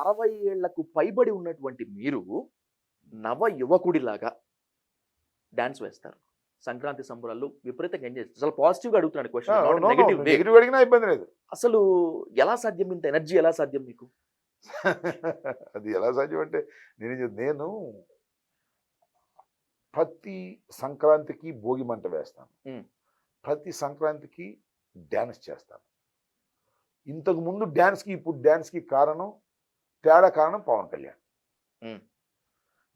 అరవై ఏళ్ళకు పైబడి ఉన్నటువంటి మీరు నవ యువకుడిలాగా డాన్స్ వేస్తారు. సంక్రాంతి సంబరాలు విపరీతంగా ఎంజాయ్ చేస్తారు. అసలు పాజిటివ్గా అడుగుతున్నాను క్వశ్చన్ నెగిటివ్ నెగిటివ్ అడిగినా ఇబ్బంది లేదు. అసలు ఎలా సాధ్యం? ఇంత ఎనర్జీ ఎలా సాధ్యం మీకు? అది ఎలా సాధ్యం అంటే నేను నేను ప్రతి సంక్రాంతికి భోగి మంట వేస్తాను. ప్రతి సంక్రాంతికి డ్యాన్స్ చేస్తాను. ఇంతకు ముందు డ్యాన్స్కి ఇప్పుడు డ్యాన్స్కి కారణం తేడా కారణం పవన్ కళ్యాణ్.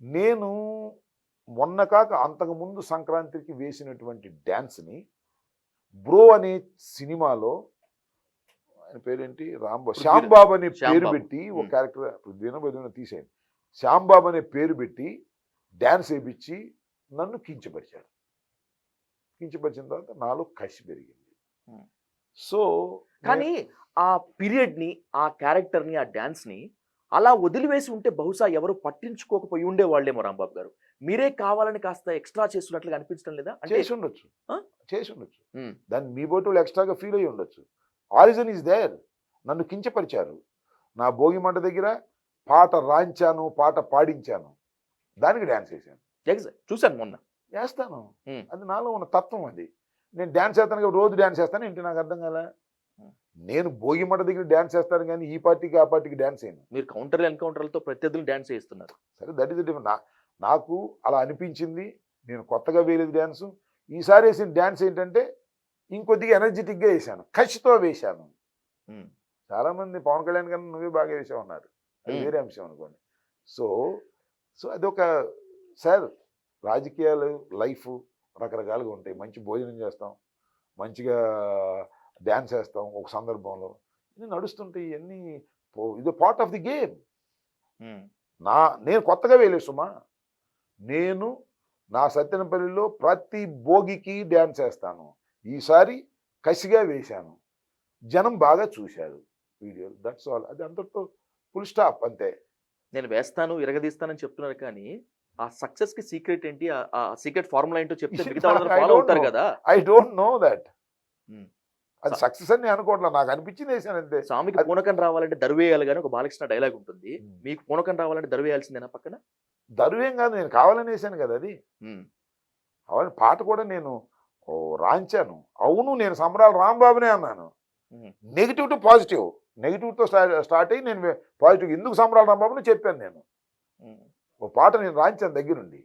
నేను మొన్న కాక అంతకు ముందు సంక్రాంతికి వేసినటువంటి డ్యాన్స్ని బ్రో అనే సినిమాలో ఆయన పేరేంటి రాంబాబు శ్యాంబాబు అనే పేరు. పెట్టి ఒక. క్యారెక్టర్ పృథ్వీనో బదువునో తీసేయండి శ్యాంబాబు అనే పేరు పెట్టి డ్యాన్స్ వేయించి నన్ను కించపరిచారు కించపరిచిన తర్వాత నాలో కసి పెరిగింది. సో కానీ ఆ పీరియడ్ని ఆ క్యారెక్టర్ని ఆ డాన్స్ని అలా వదిలివేసి ఉంటే బహుశా ఎవరు పట్టించుకోకపోయి ఉండే వాళ్ళేమో రాంబాబు గారు. మీరే కావాలని కాస్త ఎక్స్ట్రా చేస్తున్నట్లుగా అనిపించడం లేదా? చేసి ఉండొచ్చు? చేసి ఉండొచ్చు. దాన్ని మీ బోటులు ఎక్స్ట్రాగా ఫీల్ అయ్యి ఉండొచ్చు. Origin is there. నన్ను కించపరిచారు. నా భోగి మంట దగ్గర పాట రాయించాను పాట పాడించాను. దానికి డ్యాన్స్ వేసాను చూశాను మొన్న. వేస్తాను. అది నాలో ఉన్న తత్వం అది. నేను డ్యాన్స్ చేస్తాను కాబట్టి రోజు డ్యాన్స్ చేస్తాను. ఏంటి నాకు అర్థం మ్. నేను భోగి మంట దగ్గర డ్యాన్స్ చేస్తాను కానీ ఈ పార్టీకి ఆ పార్టీకి డ్యాన్స్ చేయను. మీరు కౌంటర్ ఎన్కౌంటర్లతో ప్రత్యర్థులు డాన్స్ చేస్తున్నారు సరే దట్ ఈస్ డిఫరెంట్ నాకు అలా అనిపించింది. నేను కొత్తగా వేయలేదు డ్యాన్స్ ఈసారి వేసిన డ్యాన్స్ ఏంటంటే ఇంకొద్దిగా ఎనర్జెటిక్గా వేశాను. మ్. చాలా మంది పవన్ కళ్యాణ్ కన్నా నువ్వే బాగా వేసావు అన్నారు అది. వేరే అంశం అనుకోండి. సో సో అదొక సార్ రాజకీయాలు లైఫ్ రకరకాలుగా ఉంటాయి. మంచి భోజనం చేస్తాం. మంచిగా డ్యాన్స్ వేస్తాం ఒక సందర్భంలో. ఇన్ని నడుస్తుంటాయి ఇవన్నీ ఇది పార్ట్ ఆఫ్ ది గేమ్. నా నేను కొత్తగా వేయలేదు సుమా. నేను నా సత్యనపల్లిలో ప్రతి భోగికి డ్యాన్స్ వేస్తాను ఈసారి కసిగా వేశాను. జనం బాగా చూశారు వీడియోలు దట్స్ ఆల్ అది అంతటితో ఫుల్ స్టాప్ అంతే. నేను వేస్తాను ఇరగదీస్తానని చెప్తున్నారు కానీ ఆ సక్సెస్కి సీక్రెట్ ఏంటి? ఆ- సీక్రెట్ ఫార్ములా ఏంటో చెప్తే మిగతా ఫాలో అవుతారు. కదా? I don't know that. అది సక్సెస్ అని నేను అనుకోవట్లా. నాకు అనిపించింది వేసాను అంతే. స్వామికి పూనకం రావాలంటే దరువేయాలి కానీ ఒక బాలకృష్ణ డైలాగ్ ఉంటుంది. మీకు పూనకం రావాలంటే దరువేయాల్సిందేనా పక్కన? దరువేం కాదు నేను కావాలని వేసాను కదా అది. అవన్నీ పాట కూడా నేను రాంచాను. అవును నేను సంబరాలు రాంబాబునే అన్నాను. నెగిటివ్ టు పాజిటివ్ నెగిటివ్తో స్టార్ట్ స్టార్ట్ అయ్యి నేను పాజిటివ్ ఎందుకు సంబరాలు రాంబాబుని చెప్పాను నేను. ఓ పాట నేను రాయించాను దగ్గరుండి.